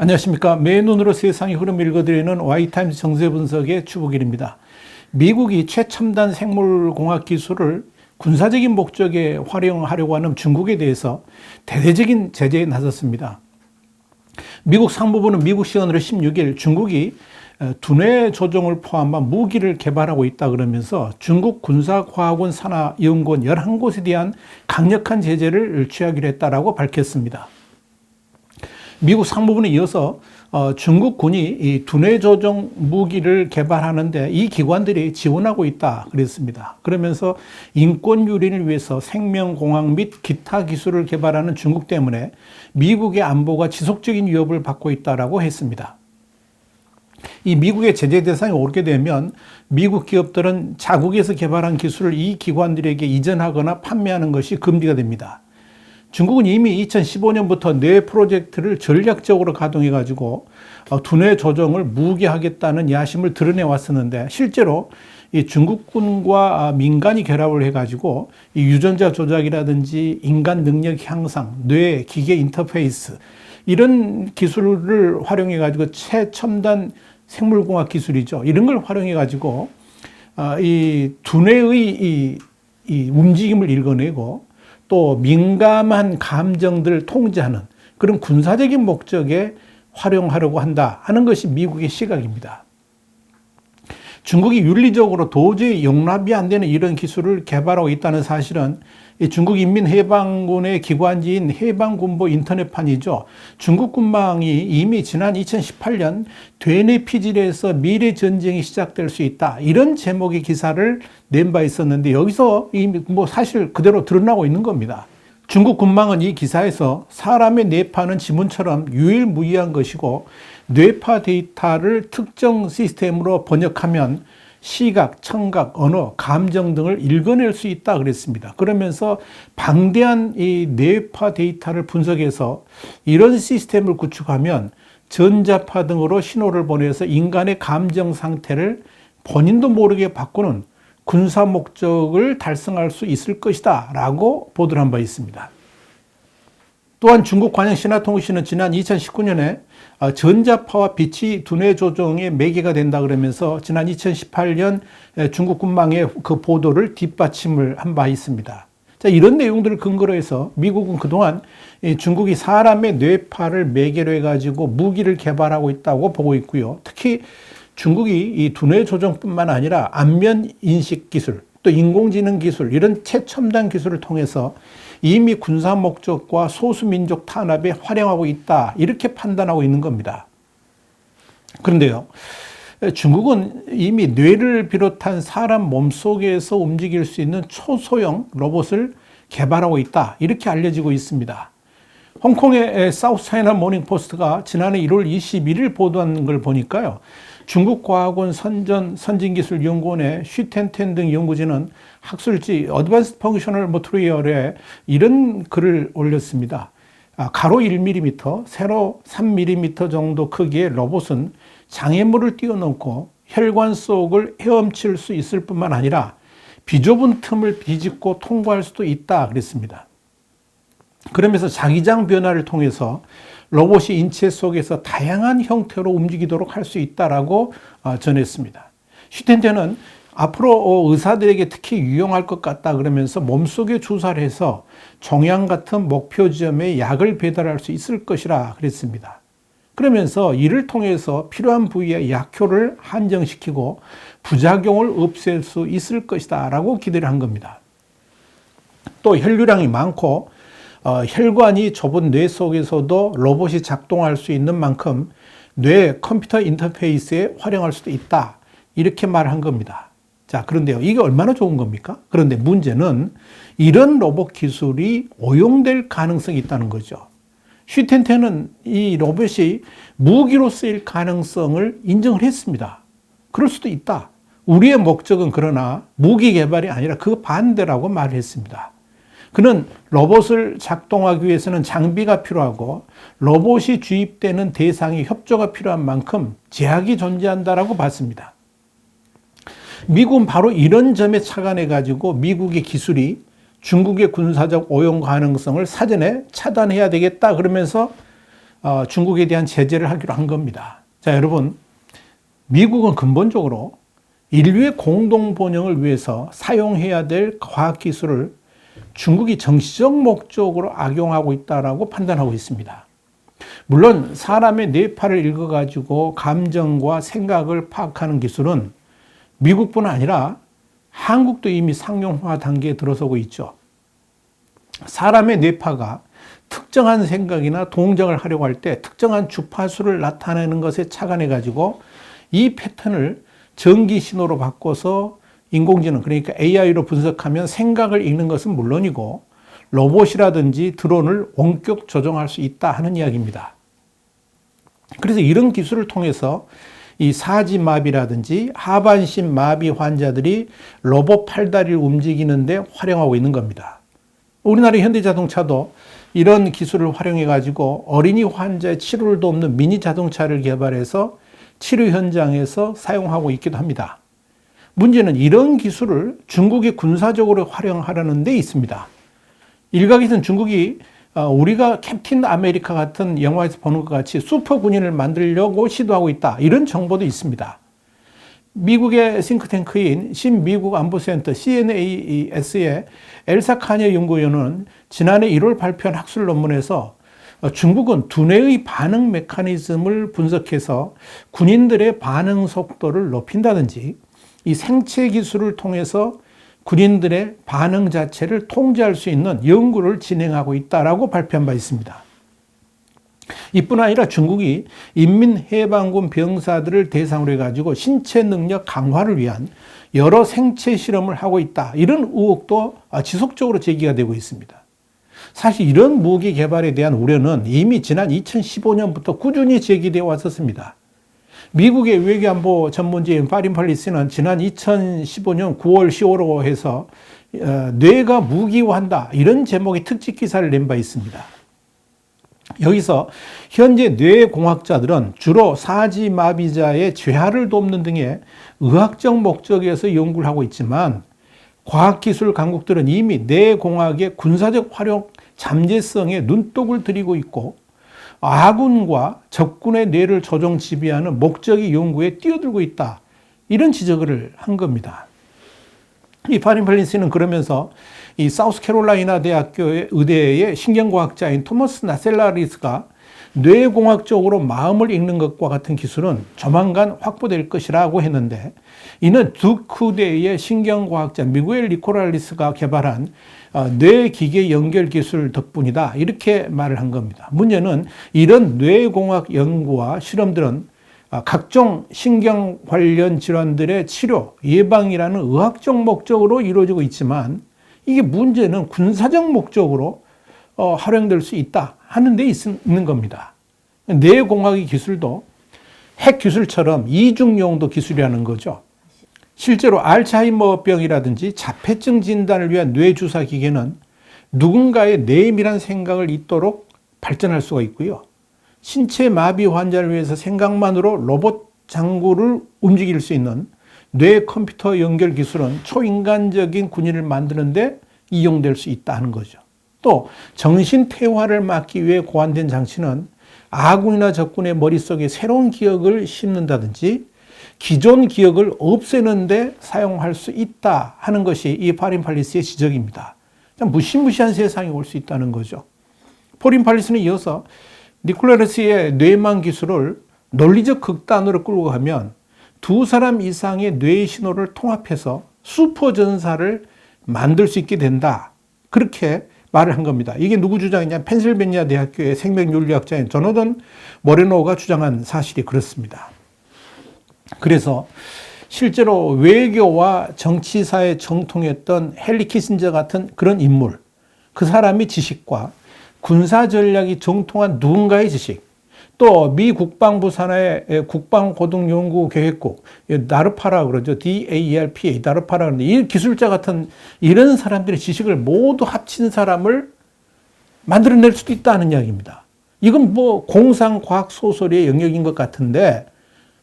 안녕하십니까. 맨눈으로 세상의 흐름 읽어드리는 와이타임스 정세 분석의 추복일입니다. 미국이 최첨단 생물공학 기술을 군사적인 목적에 활용하려고 하는 중국에 대해서 대대적인 제재에 나섰습니다. 미국 상무부는 미국 시간으로 16일 중국이 어, 두뇌 조종을 포함한 무기를 개발하고 있다 그러면서 중국 군사과학원 산하 연구원 11곳에 대한 강력한 제재를 취하기로 했다라고 밝혔습니다. 미국 상무부는 이어서 어, 중국 군이 이 두뇌 조종 무기를 개발하는데 이 기관들이 지원하고 있다 그랬습니다. 그러면서 인권 유린을 위해서 생명공학 및 기타 기술을 개발하는 중국 때문에 미국의 안보가 지속적인 위협을 받고 있다라고 했습니다. 이 미국의 제재 대상에 오르게 되면 미국 기업들은 자국에서 개발한 기술을 이 기관들에게 이전하거나 판매하는 것이 금지가 됩니다. 중국은 이미 2015년부터 뇌 프로젝트를 전략적으로 가동해 가지고 어, 두뇌 조정을 무기하겠다는 야심을 드러내 왔었는데 실제로 이 중국군과 아, 민간이 결합을 해 가지고 이 유전자 조작이라든지 인간 능력 향상, 뇌 기계 인터페이스 이런 기술을 활용해 가지고 최첨단 생물공학 기술이죠. 이런 걸 활용해 가지고 아, 이 두뇌의 이, 이 움직임을 읽어내고 또 민감한 감정들을 통제하는 그런 군사적인 목적에 활용하려고 한다 하는 것이 미국의 시각입니다. 중국이 윤리적으로 도저히 용납이 안 되는 이런 기술을 개발하고 있다는 사실은 중국 인민해방군의 기관지인 해방군보 인터넷판이죠. 중국 군망이 이미 지난 2018년 되뇌 피질에서 미래 전쟁이 시작될 수 있다. 이런 제목의 기사를 낸 바 있었는데 여기서 이미 뭐 사실 그대로 드러나고 있는 겁니다. 중국 군망은 이 기사에서 사람의 뇌파는 지문처럼 유일무이한 것이고 뇌파 데이터를 특정 시스템으로 번역하면 시각, 청각, 언어, 감정 등을 읽어낼 수 있다 그랬습니다. 그러면서 방대한 이 뇌파 데이터를 분석해서 이런 시스템을 구축하면 전자파 등으로 신호를 보내서 인간의 감정 상태를 본인도 모르게 바꾸는 군사 목적을 달성할 수 있을 것이다 라고 보도를 한 바 있습니다. 또한 중국 관영 신화통신은 지난 2019년에 어, 전자파와 빛이 두뇌 조정의 매개가 된다 그러면서 지난 2018년 중국 군망의 그 보도를 뒷받침을 한 바 있습니다. 자, 이런 내용들을 근거로 해서 미국은 그동안 중국이 사람의 뇌파를 매개로 해가지고 무기를 개발하고 있다고 보고 있고요. 특히 중국이 이 두뇌 조정뿐만 아니라 안면 인식 기술, 또 인공지능 기술, 이런 최첨단 기술을 통해서 이미 군사 목적과 소수민족 탄압에 활용하고 있다. 이렇게 판단하고 있는 겁니다. 그런데요. 중국은 이미 뇌를 비롯한 사람 몸속에서 움직일 수 있는 초소형 로봇을 개발하고 있다. 이렇게 알려지고 있습니다. 홍콩의 사우스 차이나 모닝포스트가 지난해 1월 21일 보도한 걸 보니까요. 중국과학원 선전 선진기술연구원의 쉬텐텐 등 연구진은 학술지 어드밴스 펑셔널 모트리얼에 이런 글을 올렸습니다. 아, 가로 1mm, 세로 3mm 정도 크기의 로봇은 장애물을 띄워놓고 혈관 속을 헤엄칠 수 있을 뿐만 아니라 비좁은 틈을 비집고 통과할 수도 있다 그랬습니다. 그러면서 자기장 변화를 통해서 로봇이 인체 속에서 다양한 형태로 움직이도록 할 수 있다라고 어, 전했습니다. 슈텐테는 앞으로 어, 의사들에게 특히 유용할 것 같다 그러면서 몸속에 주사를 해서 종양 같은 목표 지점에 약을 배달할 수 있을 것이라 그랬습니다. 그러면서 이를 통해서 필요한 부위에 약효를 한정시키고 부작용을 없앨 수 있을 것이다 라고 기대를 한 겁니다. 또 혈류량이 많고 어, 혈관이 좁은 뇌 속에서도 로봇이 작동할 수 있는 만큼 뇌 컴퓨터 인터페이스에 활용할 수도 있다. 이렇게 말한 겁니다. 자, 그런데요. 이게 얼마나 좋은 겁니까? 그런데 문제는 이런 로봇 기술이 오용될 가능성이 있다는 거죠. 슈텐테는 이 로봇이 무기로 쓰일 가능성을 인정을 했습니다. 그럴 수도 있다. 우리의 목적은 그러나 무기 개발이 아니라 그 반대라고 말을 했습니다. 그는 로봇을 작동하기 위해서는 장비가 필요하고 로봇이 주입되는 대상이 협조가 필요한 만큼 제약이 존재한다라고 봤습니다. 미국은 바로 이런 점에 착안해 가지고 미국의 기술이 중국의 군사적 오용 가능성을 사전에 차단해야 되겠다 그러면서 어, 중국에 대한 제재를 하기로 한 겁니다. 자, 여러분. 미국은 근본적으로 인류의 공동 번영을 위해서 사용해야 될 과학 기술을 중국이 정치적 목적으로 악용하고 있다라고 판단하고 있습니다. 물론 사람의 뇌파를 읽어가지고 감정과 생각을 파악하는 기술은 미국뿐 아니라 한국도 이미 상용화 단계에 들어서고 있죠. 사람의 뇌파가 특정한 생각이나 동작을 하려고 할 때 특정한 주파수를 나타내는 것에 착안해 가지고 이 패턴을 전기 신호로 바꿔서 인공지능 그러니까 AI로 분석하면 생각을 읽는 것은 물론이고 로봇이라든지 드론을 원격 조정할 수 있다 하는 이야기입니다. 그래서 이런 기술을 통해서 이 사지마비라든지 하반신 마비 환자들이 로봇 팔다리를 움직이는데 활용하고 있는 겁니다. 우리나라 현대자동차도 이런 기술을 활용해 가지고 어린이 환자의 치료를 돕는 미니 자동차를 개발해서 치료 현장에서 사용하고 있기도 합니다. 문제는 이런 기술을 중국이 군사적으로 활용하려는 데 있습니다. 일각에서는 중국이 어, 우리가 캡틴 아메리카 같은 영화에서 보는 것 같이 슈퍼 군인을 만들려고 시도하고 있다. 이런 정보도 있습니다. 미국의 싱크탱크인 신미국 안보센터 CNAS의 엘사 카니에 연구위원은 지난해 1월 발표한 학술 논문에서 어, 중국은 두뇌의 반응 메커니즘을 분석해서 군인들의 반응 속도를 높인다든지 이 생체 기술을 통해서 군인들의 반응 자체를 통제할 수 있는 연구를 진행하고 있다라고 발표한 바 있습니다. 이뿐 아니라 중국이 인민해방군 병사들을 대상으로 해가지고 신체 능력 강화를 위한 여러 생체 실험을 하고 있다. 이런 의혹도 지속적으로 제기가 되고 있습니다. 사실 이런 무기 개발에 대한 우려는 이미 지난 2015년부터 꾸준히 제기되어 왔었습니다. 미국의 외교안보 전문지인 파린 팔리스는 지난 2015년 9월 10월로 해서 어, 뇌가 무기화한다 이런 제목의 특집 기사를 낸 바 있습니다. 여기서 현재 뇌공학자들은 주로 사지마비자의 재활을 돕는 등의 의학적 목적에서 연구를 하고 있지만 과학기술 강국들은 이미 뇌공학의 군사적 활용 잠재성에 눈독을 들이고 있고 아군과 적군의 뇌를 조종 지배하는 목적의 연구에 뛰어들고 있다. 이런 지적을 한 겁니다. 이 파린 팔린스는 그러면서 이 사우스캐롤라이나 대학교의 의대의 신경과학자인 토머스 나셀라리스가 뇌공학적으로 마음을 읽는 것과 같은 기술은 조만간 확보될 것이라고 했는데 이는 두크대의 신경과학자 미구엘 리코랄리스가 개발한 어, 뇌기계 연결 기술 덕분이다. 이렇게 말을 한 겁니다. 문제는 이런 뇌공학 연구와 실험들은 어, 각종 신경 관련 질환들의 치료, 예방이라는 의학적 목적으로 이루어지고 있지만 이게 문제는 군사적 목적으로 어, 활용될 수 있다 하는 데 있는 겁니다. 뇌공학의 기술도 핵 기술처럼 이중용도 기술이라는 거죠. 실제로 알츠하이머병이라든지 자폐증 진단을 위한 뇌주사 기계는 누군가의 내밀한 생각을 잇도록 발전할 수가 있고요. 신체 마비 환자를 위해서 생각만으로 로봇 장구를 움직일 수 있는 뇌 컴퓨터 연결 기술은 초인간적인 군인을 만드는데 이용될 수 있다는 거죠. 또 정신 퇴화를 막기 위해 고안된 장치는 아군이나 적군의 머릿속에 새로운 기억을 심는다든지 기존 기억을 없애는데 사용할 수 있다 하는 것이 이 파린 팔리스의 지적입니다. 무시무시한 세상이 올 수 있다는 거죠. 포린 팔리스는 이어서 니콜라레스의 뇌망 기술을 논리적 극단으로 끌고 가면 두 사람 이상의 뇌 신호를 통합해서 슈퍼 전사를 만들 수 있게 된다. 그렇게 말을 한 겁니다. 이게 누구 주장이냐? 펜실베니아 대학교의 생명윤리학자인 조너던 모레노가 주장한 사실이 그렇습니다. 그래서 실제로 외교와 정치사에 정통했던 헨리 키신저 같은 그런 인물, 그 사람의 지식과 군사 전략이 정통한 누군가의 지식, 또 미 국방부 산하의 국방고등연구계획국, 나르파라 그러죠. DARPA, 나르파라 그러는데 이 기술자 같은 이런 사람들의 지식을 모두 합친 사람을 만들어낼 수도 있다는 이야기입니다. 이건 뭐 공상과학 소설의 영역인 것 같은데 그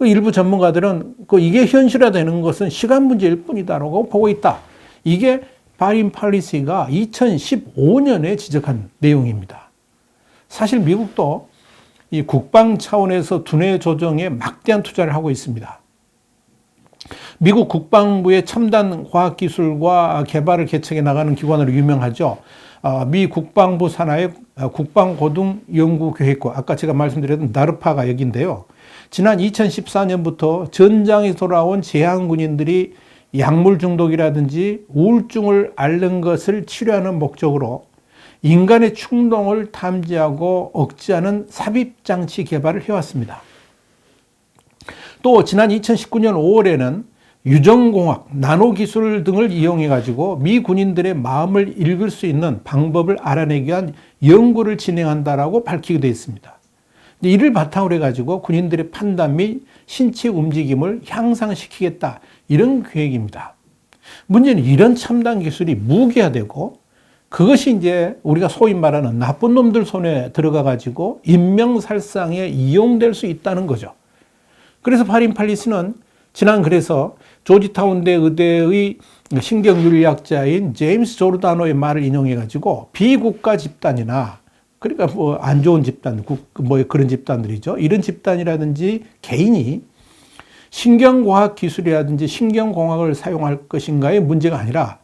일부 전문가들은 그 이게 현실화되는 것은 시간 문제일 뿐이다라고 보고 있다. 이게 바린 팔리시가 2015년에 지적한 내용입니다. 사실 미국도 이 국방 차원에서 두뇌 조정에 막대한 투자를 하고 있습니다. 미국 국방부의 첨단 과학기술과 개발을 개척해 나가는 기관으로 유명하죠. 어, 미 국방부 산하의 국방고등연구교육과 아까 제가 말씀드렸던 나르파가 여기인데요. 지난 2014년부터 전장에 돌아온 재향군인들이 약물 중독이라든지 우울증을 앓는 것을 치료하는 목적으로 인간의 충동을 탐지하고 억제하는 삽입장치 개발을 해왔습니다. 또 지난 2019년 5월에는 유전공학, 나노기술 등을 이용해 가지고 미 군인들의 마음을 읽을 수 있는 방법을 알아내기 위한 연구를 진행한다라고 밝히게 되어 있습니다. 이를 바탕으로 해가지고 군인들의 판단 및 신체 움직임을 향상시키겠다 이런 계획입니다. 문제는 이런 첨단 기술이 무기화되고 그것이 이제 우리가 소위 말하는 나쁜 놈들 손에 들어가 가지고 인명살상에 이용될 수 있다는 거죠. 그래서 파린 팔리스는 지난 그래서 조지타운대 의대의 신경윤리학자인 제임스 조르다노의 말을 인용해 가지고 비국가 집단이나 그러니까 뭐 안 좋은 집단, 뭐 그런 집단들이죠. 이런 집단이라든지 개인이 신경과학 기술이라든지 신경공학을 사용할 것인가의 문제가 아니라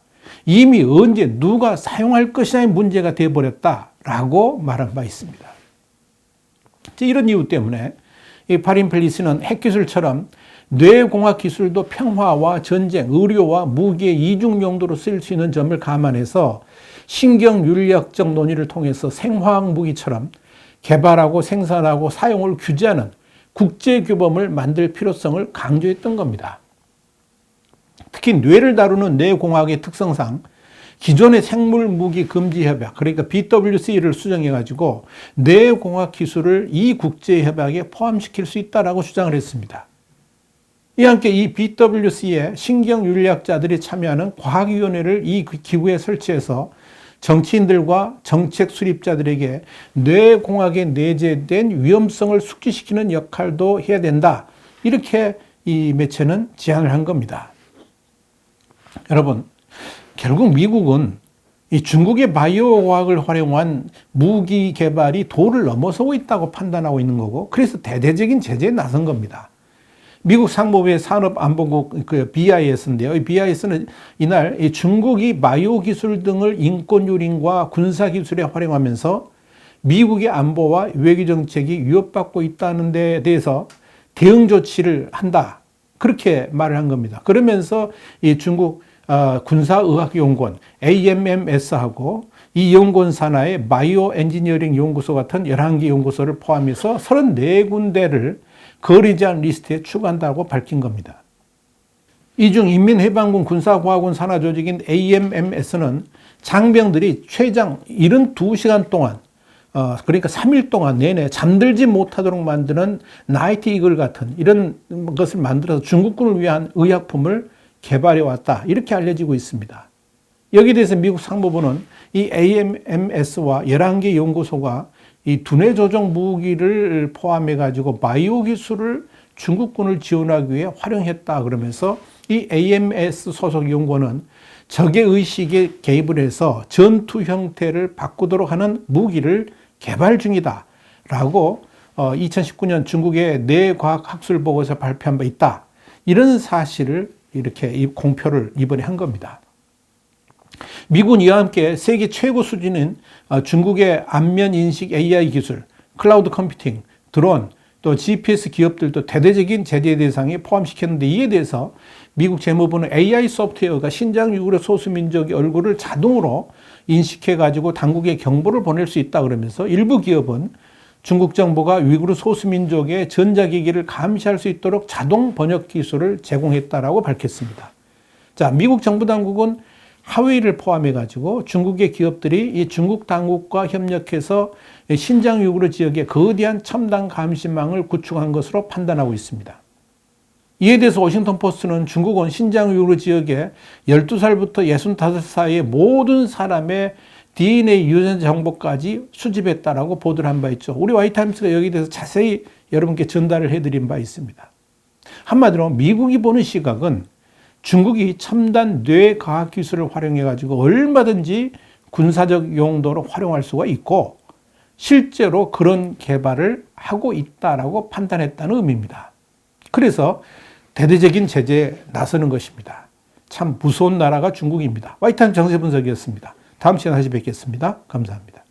이미 언제 누가 사용할 것이냐의 문제가 되어버렸다라고 말한 바 있습니다. 이런 이유 때문에 이 파린 펠리스는 핵기술처럼 뇌공학 기술도 평화와 전쟁, 의료와 무기의 이중 용도로 쓰일 수 있는 점을 감안해서 신경윤리학적 논의를 통해서 생화학 무기처럼 개발하고 생산하고 사용을 규제하는 국제 규범을 만들 필요성을 강조했던 겁니다. 특히 뇌를 다루는 뇌공학의 특성상 기존의 생물 무기 금지 협약, 그러니까 BWC를 수정해 가지고 뇌공학 기술을 이 국제 협약에 포함시킬 수 있다라고 주장을 했습니다. 이와 함께 이 BWC에 신경윤리학자들이 참여하는 과학위원회를 이 기구에 설치해서 정치인들과 정책 수립자들에게 뇌공학에 내재된 위험성을 숙지시키는 역할도 해야 된다. 이렇게 이 매체는 제안을 한 겁니다. 여러분, 결국 미국은 이 중국의 바이오 과학을 활용한 무기 개발이 도를 넘어서고 있다고 판단하고 있는 거고, 그래서 대대적인 제재에 나선 겁니다. 미국 상무부의 산업안보국 그 BIS인데요. 이 BIS는 이날 이 중국이 바이오 기술 등을 인권 유린과 군사 기술에 활용하면서 미국의 안보와 외교 정책이 위협받고 있다는 데 대해서 대응 조치를 한다. 그렇게 말을 한 겁니다. 그러면서 이 중국 어, 군사의학연구원 AMMS하고 이 연구원 산하의 바이오 엔지니어링 연구소 같은 11개 연구소를 포함해서 34군데를 거리지 않은 리스트에 추가한다고 밝힌 겁니다. 이 중 인민해방군 군사과학원 산하 조직인 AMMS는 장병들이 최장 72시간 동안 어, 그러니까 3일 동안 내내 잠들지 못하도록 만드는 나이트 이글 같은 이런 것을 만들어서 중국군을 위한 의약품을 개발해 왔다. 이렇게 알려지고 있습니다. 여기에 대해서 미국 상무부는 이 AMMS와 11개 연구소가 이 두뇌 조정 무기를 포함해 가지고 바이오 기술을 중국군을 지원하기 위해 활용했다 그러면서 이 AMS 소속 연구원은 적의 의식에 개입을 해서 전투 형태를 바꾸도록 하는 무기를 개발 중이다 라고 2019년 어, 중국의 뇌과학학술 보고서 발표한 바 있다. 이런 사실을 이렇게 공표를 이번에 한 겁니다. 미군 이와 함께 세계 최고 수준인 어, 중국의 안면 인식 AI 기술, 클라우드 컴퓨팅, 드론, 또 GPS 기업들도 대대적인 제재 대상에 포함시켰는데 이에 대해서 미국 재무부는 AI 소프트웨어가 신장 유구의 소수민족의 얼굴을 자동으로 인식해 가지고 당국에 경보를 보낼 수 있다 그러면서 일부 기업은 중국 정부가 위구르 소수민족의 전자기기를 감시할 수 있도록 자동 번역 기술을 제공했다라고 밝혔습니다. 자, 미국 정부 당국은 하웨이를 포함해 가지고 중국의 기업들이 이 중국 당국과 협력해서 신장 유구르 지역에 거대한 첨단 감시망을 구축한 것으로 판단하고 있습니다. 이에 대해서 워싱턴 포스트는 중국은 신장 유구르 지역에 12살부터 65살 사이의 모든 사람의 DNA 유전자 정보까지 수집했다라고 보도를 한 바 있죠. 우리 와이타임스가 여기에 대해서 자세히 여러분께 전달을 해드린 바 있습니다. 한마디로 미국이 보는 시각은 중국이 첨단 뇌과학 기술을 활용해 가지고 얼마든지 군사적 용도로 활용할 수가 있고 실제로 그런 개발을 하고 있다라고 판단했다는 의미입니다. 그래서 대대적인 제재에 나서는 것입니다. 참 무서운 나라가 중국입니다. 와이탄 정세 분석이었습니다. 다음 시간에 다시 뵙겠습니다. 감사합니다.